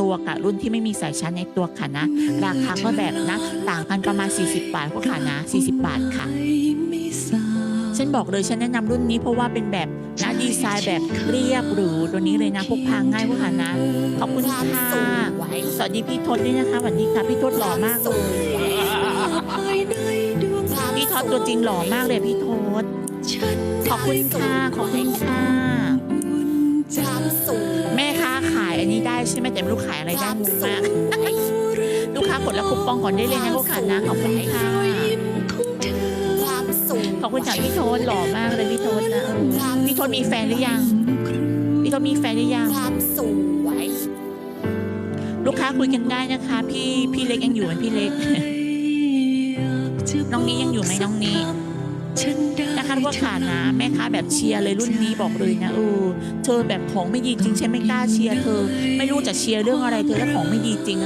ตัวกับรุ่นที่ไม่มีสายชาร์จในตัวค่ะนะ ราคาก็แบบนะ ต่างกันประมาณ 40 บาทก็ค่ะนะ 40 บาทค่ะ ฉันบอกเลยฉันแนะนำรุ่นนี้เพราะว่าเป็นแบบนะดีไซน์แบบเรียบหรูตัวนี้เลยนะพกพาง่ายพวกค่ะนะขอบคุณค่ะสวัสดีพี่ทศด้วยนะคะสวัสดีค่ะพี่ทศหล่อมากเลยพี่ทศตัวจริงหล่อมากเลยพี่ทศขอบคุณค่ะขอบคุณค่ะ นนี้ได้ใช่ไหมแต่ไม่รู้ขายอะไรได้งงมาก ลูกค้ากดรับคูปองก่อนได้เลยนะพวกค่ะนะขอบคุณค่ะขอบคุณจากพี่โทษหล่อมากเลยพี่โทษนะเออพี่โทษมีแฟนหรือยัง พี่โทษมีแฟนหรือยังลูกค้าคุยกันได้นะคะ พี่พี่เล็กยังอยู่ไหมพี่เล็ก น้องนี้ยังอยู่ไหมน้องนี้ นะคะว่าขานะแม่ค้าแบบเชียร์เลยรุ่นนี้บอกเลยนะเออเธอแบบของไม่ดีจริงฉันไม่กล้าเชียร์เธอ ไม่รู้จะเชียร์เรื่องอะไรเธอแล้วของไม่ดีจริง